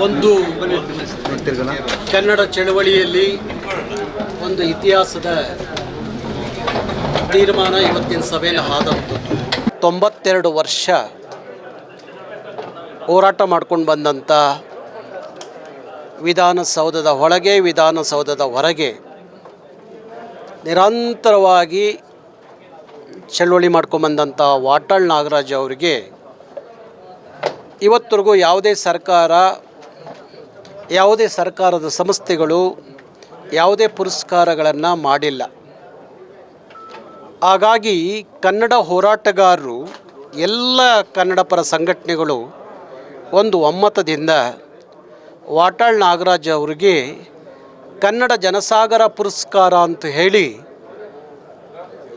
ಒಂದು ಕನ್ನಡ ಚಳವಳಿಯಲ್ಲಿ ಒಂದು ಇತಿಹಾಸದ ತೀರ್ಮಾನ ಇವತ್ತಿನ ಸಭೆಯಲ್ಲಿ ಆದಂಥದ್ದು. ತೊಂಬತ್ತೆರಡು ವರ್ಷ ಹೋರಾಟ ಮಾಡ್ಕೊಂಡು ಬಂದಂಥ ವಿಧಾನಸೌಧದ ಒಳಗೆ ವಿಧಾನಸೌಧದ ಹೊರಗೆ ನಿರಂತರವಾಗಿ ಚಳವಳಿ ಮಾಡ್ಕೊಂಬಂದಂಥ ವಾಟಾಳ್ ನಾಗರಾಜ್ ಅವರಿಗೆ ಇವತ್ತರೆಗೂ ಯಾವುದೇ ಸರ್ಕಾರ ಯಾವುದೇ ಸರ್ಕಾರದ ಸಂಸ್ಥೆಗಳು ಯಾವುದೇ ಪುರಸ್ಕಾರಗಳನ್ನು ಮಾಡಿಲ್ಲ. ಹಾಗಾಗಿ ಕನ್ನಡ ಹೋರಾಟಗಾರರು ಎಲ್ಲ ಕನ್ನಡ ಪರ ಸಂಘಟನೆಗಳು ಒಂದು ಒಮ್ಮತದಿಂದ ವಾಟಾಳ್ ನಾಗರಾಜ್ ಅವರಿಗೆ ಕನ್ನಡ ಜನಸಾಗರ ಪುರಸ್ಕಾರ ಅಂತ ಹೇಳಿ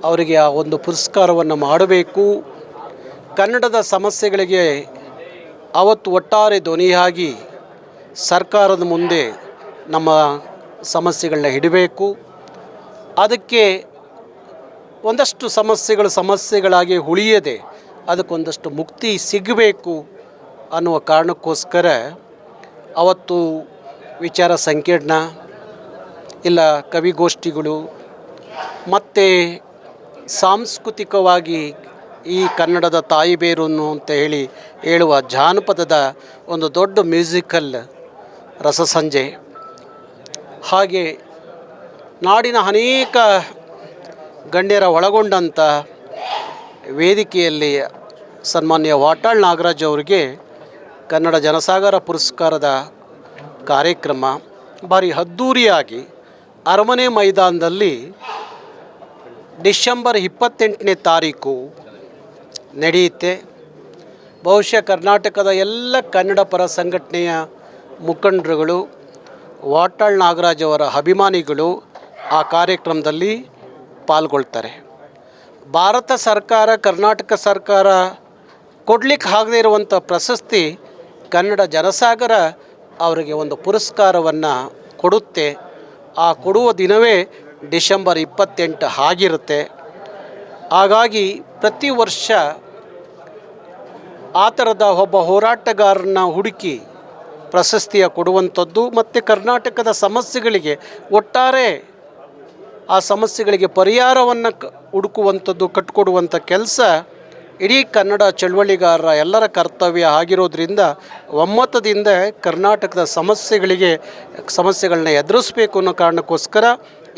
ಅವರಿಗೆ ಆ ಒಂದು ಪುರಸ್ಕಾರವನ್ನು ಮಾಡಬೇಕು. ಕನ್ನಡದ ಸಮಸ್ಯೆಗಳಿಗೆ ಅವತ್ತು ಒಟ್ಟಾರೆ ಧ್ವನಿಯಾಗಿ ಸರ್ಕಾರದ ಮುಂದೆ ನಮ್ಮ ಸಮಸ್ಯೆಗಳನ್ನ ಇಡಬೇಕು ಅದಕ್ಕೆ ಒಂದಷ್ಟು ಸಮಸ್ಯೆಗಳು ಸಮಸ್ಯೆಗಳಾಗಿ ಉಳಿಯದೆ ಅದಕ್ಕೊಂದಷ್ಟು ಮುಕ್ತಿ ಸಿಗಬೇಕು ಅನ್ನುವ ಕಾರಣಕ್ಕೋಸ್ಕರ ಅವತ್ತು ವಿಚಾರ ಸಂಕೀರ್ಣ ಇಲ್ಲ ಕವಿಗೋಷ್ಠಿಗಳು ಮತ್ತು ಸಾಂಸ್ಕೃತಿಕವಾಗಿ ಈ ಕನ್ನಡದ ತಾಯಿಬೇರು ಅಂತ ಹೇಳಿ ಹೇಳುವ ಜಾನಪದದ ಒಂದು ದೊಡ್ಡ ಮ್ಯೂಸಿಕಲ್ ರಸಸಂಜೆ. ಹಾಗೆ ನಾಡಿನ ಅನೇಕ ಗಣ್ಯರ ಒಳಗೊಂಡಂಥ ವೇದಿಕೆಯಲ್ಲಿ ಸನ್ಮಾನ್ಯ ವಾಟಾಳ್ ನಾಗರಾಜ್ ಅವರಿಗೆ ಕನ್ನಡ ಜನಸಾಗರ ಪುರಸ್ಕಾರದ ಕಾರ್ಯಕ್ರಮ, ಭಾರಿ ಅದ್ಧೂರಿಯಾಗಿ ಅರಮನೆ ಮೈದಾನದಲ್ಲಿ ಡಿಸೆಂಬರ್ ಇಪ್ಪತ್ತೆಂಟನೇ ತಾರೀಕು ನಡೆಯುತ್ತೆ. ಬಹುಶಃ ಕರ್ನಾಟಕದ ಎಲ್ಲ ಕನ್ನಡ ಪರ ಸಂಘಟನೆಯ ಮುಖಂಡರುಗಳು, ವಾಟಾಳ್ ನಾಗರಾಜ್ ಅವರ ಅಭಿಮಾನಿಗಳು ಆ ಕಾರ್ಯಕ್ರಮದಲ್ಲಿ ಪಾಲ್ಗೊಳ್ತಾರೆ. ಭಾರತ ಸರ್ಕಾರ, ಕರ್ನಾಟಕ ಸರ್ಕಾರ ಕೊಡ್ಲಿಕ್ಕೆ ಆಗದೇ ಇರುವಂಥ ಪ್ರಶಸ್ತಿ ಕನ್ನಡ ಜನಸಾಗರ ಅವರಿಗೆ ಒಂದು ಪುರಸ್ಕಾರವನ್ನು ಕೊಡುತ್ತೆ. ಆ ಕೊಡುವ ದಿನವೇ ಡಿಸೆಂಬರ್ ಇಪ್ಪತ್ತೆಂಟು ಆಗಿರುತ್ತೆ. ಹಾಗಾಗಿ ಪ್ರತಿ ವರ್ಷ ಆ ಥರದ ಒಬ್ಬ ಹೋರಾಟಗಾರನ ಹುಡುಕಿ ಪ್ರಶಸ್ತಿಯ ಕೊಡುವಂಥದ್ದು ಮತ್ತು ಕರ್ನಾಟಕದ ಸಮಸ್ಯೆಗಳಿಗೆ ಒಟ್ಟಾರೆ ಆ ಸಮಸ್ಯೆಗಳಿಗೆ ಪರಿಹಾರವನ್ನು ಕ ಹುಡುಕುವಂಥದ್ದು, ಕಟ್ಕೊಡುವಂಥ ಕೆಲಸ ಇಡೀ ಕನ್ನಡ ಚಳುವಳಿಗಾರರ ಎಲ್ಲರ ಕರ್ತವ್ಯ ಆಗಿರೋದ್ರಿಂದ ಒಮ್ಮತದಿಂದ ಕರ್ನಾಟಕದ ಸಮಸ್ಯೆಗಳಿಗೆ ಸಮಸ್ಯೆಗಳನ್ನ ಎದುರಿಸಬೇಕು ಅನ್ನೋ ಕಾರಣಕ್ಕೋಸ್ಕರ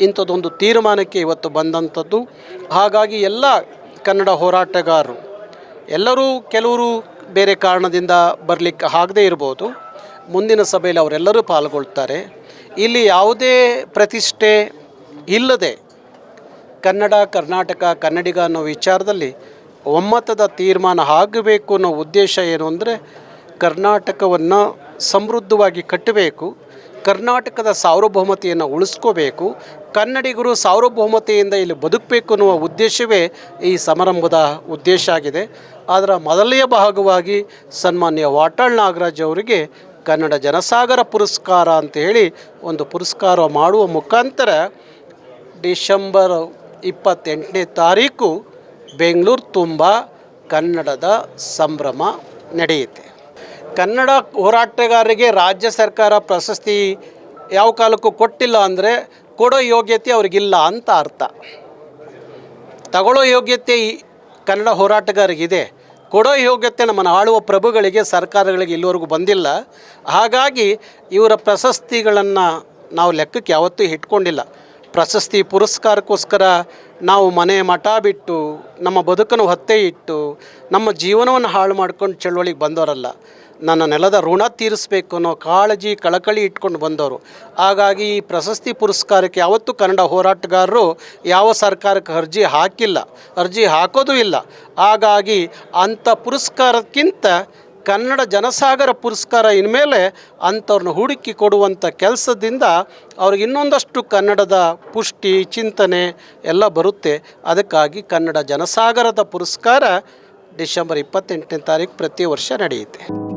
ಇಂಥದ್ದೊಂದು ತೀರ್ಮಾನಕ್ಕೆ ಇವತ್ತು ಬಂದಂಥದ್ದು. ಹಾಗಾಗಿ ಎಲ್ಲ ಕನ್ನಡ ಹೋರಾಟಗಾರರು, ಎಲ್ಲರೂ ಕೆಲವರು ಬೇರೆ ಕಾರಣದಿಂದ ಬರಲಿಕ್ಕೆ ಆಗದೇ ಇರ್ಬೋದು. ಮುಂದಿನ ಸಭೆಯಲ್ಲಿ ಅವರೆಲ್ಲರೂ ಪಾಲ್ಗೊಳ್ತಾರೆ. ಇಲ್ಲಿ ಯಾವುದೇ ಪ್ರತಿಷ್ಠೆ ಇಲ್ಲದೆ ಕನ್ನಡ, ಕರ್ನಾಟಕ, ಕನ್ನಡಿಗ ಅನ್ನೋ ವಿಚಾರದಲ್ಲಿ ಒಮ್ಮತದ ತೀರ್ಮಾನ ಆಗಬೇಕು ಅನ್ನೋ ಉದ್ದೇಶ ಏನು ಅಂದರೆ ಕರ್ನಾಟಕವನ್ನು ಸಮೃದ್ಧವಾಗಿ ಕಟ್ಟಬೇಕು, ಕರ್ನಾಟಕದ ಸಾರ್ವಭೌಮತೆಯನ್ನು ಉಳಿಸ್ಕೋಬೇಕು, ಕನ್ನಡಿಗರು ಸಾರ್ವಭೌಮತೆಯಿಂದ ಇಲ್ಲಿ ಬದುಕಬೇಕು ಅನ್ನುವ ಉದ್ದೇಶವೇ ಈ ಸಮಾರಂಭದ ಉದ್ದೇಶ ಆಗಿದೆ. ಅದರ ಮೊದಲನೆಯ ಭಾಗವಾಗಿ ಸನ್ಮಾನ್ಯ ವಾಟಾಳ್ ನಾಗರಾಜ್ ಅವರಿಗೆ ಕನ್ನಡ ಜನಸಾಗರ ಪುರಸ್ಕಾರ ಅಂತ ಹೇಳಿ ಒಂದು ಪುರಸ್ಕಾರ ಮಾಡುವ ಮುಖಾಂತರ ಡಿಸೆಂಬರ್ ಇಪ್ಪತ್ತೆಂಟನೇ ತಾರೀಕು ಬೆಂಗಳೂರು ತುಂಬ ಕನ್ನಡದ ಸಂಭ್ರಮ ನಡೆಯುತ್ತೆ. ಕನ್ನಡ ಹೋರಾಟಗಾರರಿಗೆ ರಾಜ್ಯ ಸರ್ಕಾರ ಪ್ರಶಸ್ತಿ ಯಾವ ಕಾಲಕ್ಕೂ ಕೊಟ್ಟಿಲ್ಲ ಅಂದರೆ ಕೊಡೋ ಯೋಗ್ಯತೆ ಅವ್ರಿಗಿಲ್ಲ ಅಂತ ಅರ್ಥ. ತಗೊಳ್ಳೋ ಯೋಗ್ಯತೆ ಕನ್ನಡ ಹೋರಾಟಗಾರರಿಗಿದೆ. ಕೊಡೋ ಯೋಗ್ಯತೆ ನಮ್ಮನ್ನು ಆಳುವ ಪ್ರಭುಗಳಿಗೆ, ಸರ್ಕಾರಗಳಿಗೆ ಇಲ್ಲಿವರೆಗೂ ಬಂದಿಲ್ಲ. ಹಾಗಾಗಿ ಇವರ ಪ್ರಶಸ್ತಿಗಳನ್ನು ನಾವು ಲೆಕ್ಕಕ್ಕೆ ಯಾವತ್ತೂ ಇಟ್ಕೊಂಡಿಲ್ಲ. ಪ್ರಶಸ್ತಿ ಪುರಸ್ಕಾರಕ್ಕೋಸ್ಕರ ನಾವು ಮನೆ ಮಠ ಬಿಟ್ಟು, ನಮ್ಮ ಬದುಕನ್ನು ಹೊತ್ತೆ ಇಟ್ಟು, ನಮ್ಮ ಜೀವನವನ್ನು ಹಾಳು ಮಾಡ್ಕೊಂಡು ಚಳುವಳಿಗೆ ಬಂದವರಲ್ಲ. ನನ್ನ ನೆಲದ ಋಣ ತೀರಿಸಬೇಕು ಅನ್ನೋ ಕಾಳಜಿ, ಕಳಕಳಿ ಇಟ್ಕೊಂಡು ಬಂದವರು. ಹಾಗಾಗಿ ಈ ಪ್ರಶಸ್ತಿ ಪುರಸ್ಕಾರಕ್ಕೆ ಯಾವತ್ತೂ ಕನ್ನಡ ಹೋರಾಟಗಾರರು ಯಾವ ಸರ್ಕಾರಕ್ಕೆ ಅರ್ಜಿ ಹಾಕಿಲ್ಲ. ಅರ್ಜಿ ಹಾಕೋದೂ ಇಲ್ಲ. ಹಾಗಾಗಿ ಅಂಥ ಪುರಸ್ಕಾರಕ್ಕಿಂತ ಕನ್ನಡ ಜನಸಾಗರ ಪುರಸ್ಕಾರ ಇನ್ಮೇಲೆ ಅಂಥವ್ರನ್ನ ಹುಡುಕಿ ಕೊಡುವಂಥ ಕೆಲಸದಿಂದ ಅವ್ರಿಗೆ ಇನ್ನೊಂದಷ್ಟು ಕನ್ನಡದ ಪುಷ್ಟಿ, ಚಿಂತನೆ ಎಲ್ಲ ಬರುತ್ತೆ. ಅದಕ್ಕಾಗಿ ಕನ್ನಡ ಜನಸಾಗರದ ಪುರಸ್ಕಾರ ಡಿಸೆಂಬರ್ ಇಪ್ಪತ್ತೆಂಟನೇ ತಾರೀಕು ಪ್ರತಿ ವರ್ಷ ನಡೆಯುತ್ತೆ.